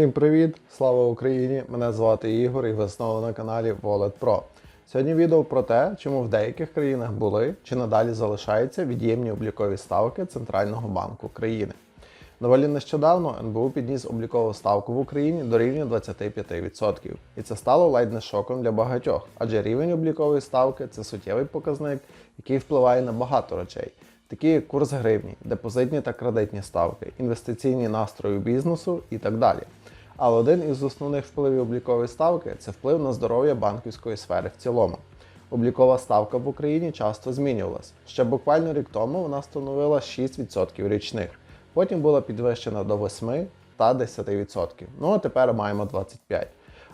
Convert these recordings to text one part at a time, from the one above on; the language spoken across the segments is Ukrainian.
Всім привіт! Слава Україні! Мене звати Ігор і ви знову на каналі Wallet Pro. Сьогодні відео про те, чому в деяких країнах були чи надалі залишаються від'ємні облікові ставки Центрального банку країни. Доволі нещодавно НБУ підніс облікову ставку в Україні до рівня 25%. І це стало ледь не шоком для багатьох, адже рівень облікової ставки це суттєвий показник, який впливає на багато речей, такі як курс гривні, депозитні та кредитні ставки, інвестиційні настрої бізнесу і так далі. Але один із основних впливів облікової ставки це вплив на здоров'я банківської сфери в цілому. Облікова ставка в Україні часто змінювалась. Ще буквально рік тому вона становила 6% річних, потім була підвищена до 8 та 10%. Ну а тепер маємо 25%.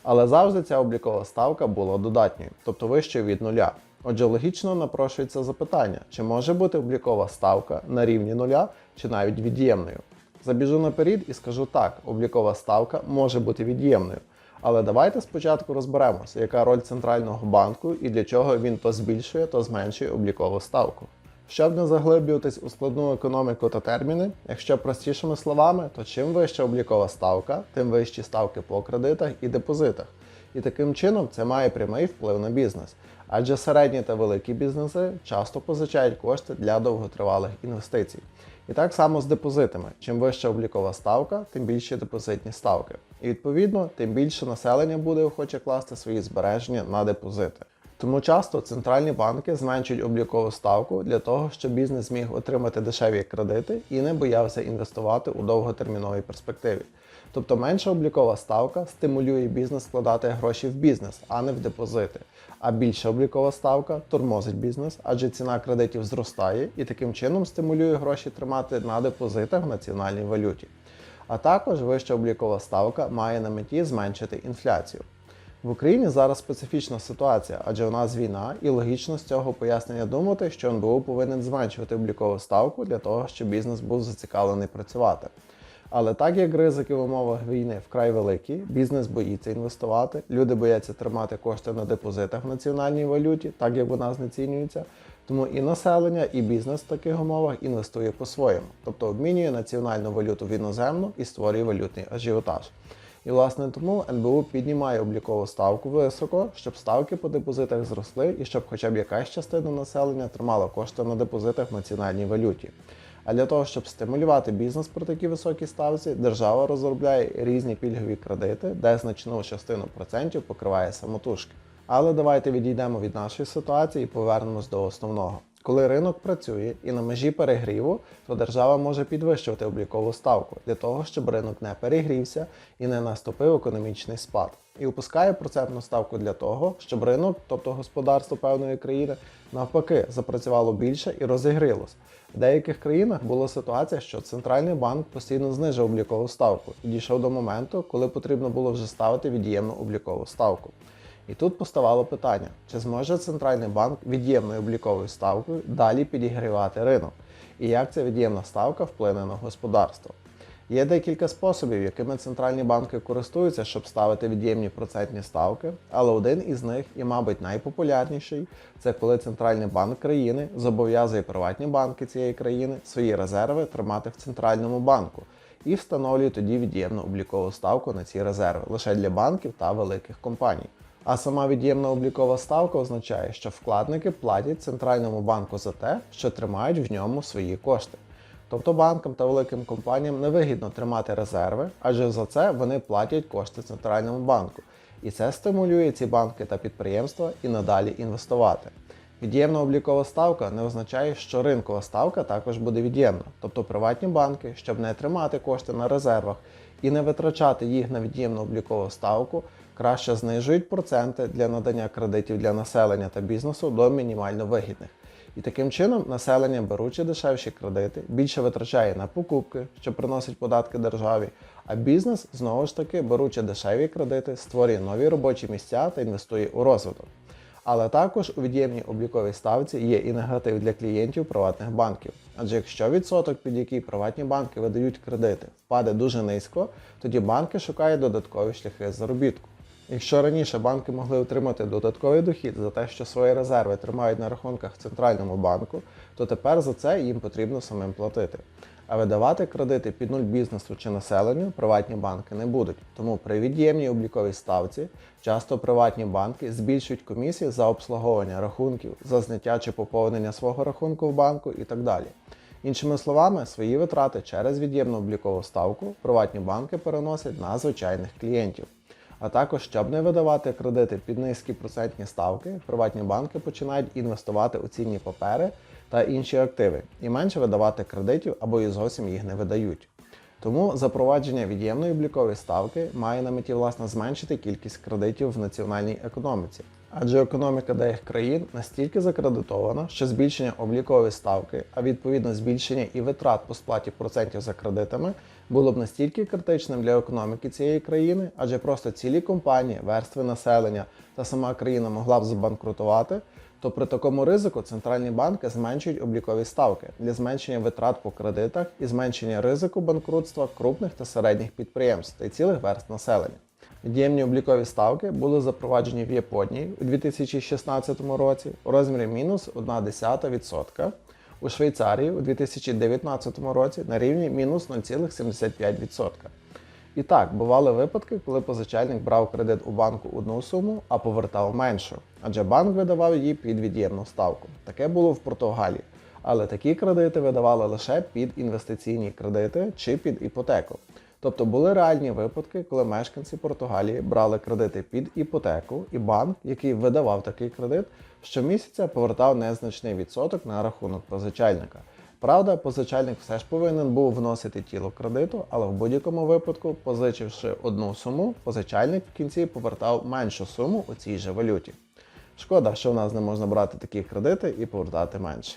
Але завжди ця облікова ставка була додатньою, тобто вищою від нуля. Отже, логічно напрошується запитання, чи може бути облікова ставка на рівні нуля чи навіть від'ємною. Забіжу наперед і скажу так: облікова ставка може бути від'ємною. Але давайте спочатку розберемося, яка роль центрального банку і для чого він то збільшує, то зменшує облікову ставку. Щоб не заглиблюватись у складну економіку та терміни, якщо простішими словами, то чим вища облікова ставка, тим вищі ставки по кредитах і депозитах. І таким чином це має прямий вплив на бізнес. Адже середні та великі бізнеси часто позичають кошти для довготривалих інвестицій. І так само з депозитами. Чим вища облікова ставка, тим більші депозитні ставки. І відповідно, тим більше населення буде охоче класти свої збереження на депозити. Тому часто центральні банки зменшують облікову ставку для того, щоб бізнес зміг отримати дешеві кредити і не боявся інвестувати у довготерміновій перспективі. Тобто менша облікова ставка стимулює бізнес складати гроші в бізнес, а не в депозити. А більша облікова ставка тормозить бізнес, адже ціна кредитів зростає і таким чином стимулює гроші тримати на депозитах в національній валюті. А також вища облікова ставка має на меті зменшити інфляцію. В Україні зараз специфічна ситуація, адже у нас війна, і логічно з цього пояснення думати, що НБУ повинен зменшувати облікову ставку для того, щоб бізнес був зацікавлений працювати. Але так як ризики в умовах війни вкрай великі, бізнес боїться інвестувати, люди бояться тримати кошти на депозитах в національній валюті, так як вона знецінюється. Тому і населення, і бізнес в таких умовах інвестує по-своєму, тобто обмінює національну валюту в іноземну і створює валютний ажіотаж. І власне тому НБУ піднімає облікову ставку високо, щоб ставки по депозитах зросли і щоб хоча б якась частина населення тримала кошти на депозитах в національній валюті. А для того, щоб стимулювати бізнес при такій високій ставці, держава розробляє різні пільгові кредити, де значну частину процентів покриває самотужки. Але давайте відійдемо від нашої ситуації і повернемось до основного. Коли ринок працює і на межі перегріву, то держава може підвищувати облікову ставку для того, щоб ринок не перегрівся і не наступив економічний спад. І опускає процентну ставку для того, щоб ринок, тобто господарство певної країни, навпаки, запрацювало більше і розігрілось. В деяких країнах була ситуація, що центральний банк постійно знижив облікову ставку і дійшов до моменту, коли потрібно було вже ставити від'ємну облікову ставку. І тут поставало питання, чи зможе центральний банк від'ємною обліковою ставкою далі підігрівати ринок, і як ця від'ємна ставка вплине на господарство. Є декілька способів, якими центральні банки користуються, щоб ставити від'ємні процентні ставки, але один із них, і, мабуть, найпопулярніший, це коли центральний банк країни зобов'язує приватні банки цієї країни свої резерви тримати в центральному банку і встановлює тоді від'ємну облікову ставку на ці резерви лише для банків та великих компаній. А сама від'ємна облікова ставка означає, що вкладники платять центральному банку за те, що тримають в ньому свої кошти. Тобто банкам та великим компаніям невигідно тримати резерви, адже за це вони платять кошти центральному банку. І це стимулює ці банки та підприємства і надалі інвестувати. Від'ємна облікова ставка не означає, що ринкова ставка також буде від'ємна. Тобто приватні банки, щоб не тримати кошти на резервах і не витрачати їх на від'ємну облікову ставку, краще знижують проценти для надання кредитів для населення та бізнесу до мінімально вигідних. І таким чином населення, беручи дешевші кредити, більше витрачає на покупки, що приносить податки державі, а бізнес знову ж таки, беручи дешеві кредити, створює нові робочі місця та інвестує у розвиток. Але також у від'ємній обліковій ставці є і негатив для клієнтів приватних банків. Адже якщо відсоток, під який приватні банки видають кредити, впаде дуже низько, тоді банки шукають додаткові шляхи заробітку. Якщо раніше банки могли отримати додатковий дохід за те, що свої резерви тримають на рахунках центральному банку, то тепер за це їм потрібно самим платити. А видавати кредити під нуль бізнесу чи населенню приватні банки не будуть. Тому при від'ємній обліковій ставці часто приватні банки збільшують комісії за обслуговування рахунків, за зняття чи поповнення свого рахунку в банку і так далі. Іншими словами, свої витрати через від'ємну облікову ставку приватні банки переносять на звичайних клієнтів. А також, щоб не видавати кредити під низькі процентні ставки, приватні банки починають інвестувати у цінні папери та інші активи і менше видавати кредитів або і зовсім їх не видають. Тому запровадження від'ємної облікової ставки має на меті власне зменшити кількість кредитів в національній економіці. Адже економіка деяких країн настільки закредитована, що збільшення облікової ставки, а відповідно збільшення і витрат по сплаті процентів за кредитами, було б настільки критичним для економіки цієї країни, адже просто цілі компанії, верстви населення та сама країна могла б збанкрутувати, то при такому ризику центральні банки зменшують облікові ставки для зменшення витрат по кредитах і зменшення ризику банкрутства крупних та середніх підприємств та цілих верст населення. Від'ємні облікові ставки були запроваджені в Японії у 2016 році у розмірі мінус 0,1%, у Швейцарії у 2019 році на рівні мінус 0,75%. І так, бували випадки, коли позичальник брав кредит у банку одну суму, а повертав меншу, адже банк видавав її під від'ємну ставку. Таке було в Португалії. Але такі кредити видавали лише під інвестиційні кредити чи під іпотеку. Тобто були реальні випадки, коли мешканці Португалії брали кредити під іпотеку, і банк, який видавав такий кредит, щомісяця повертав незначний відсоток на рахунок позичальника. Правда, позичальник все ж повинен був вносити тіло кредиту, але в будь-якому випадку, позичивши одну суму, позичальник в кінці повертав меншу суму у цій же валюті. Шкода, що в нас не можна брати такі кредити і повертати менше.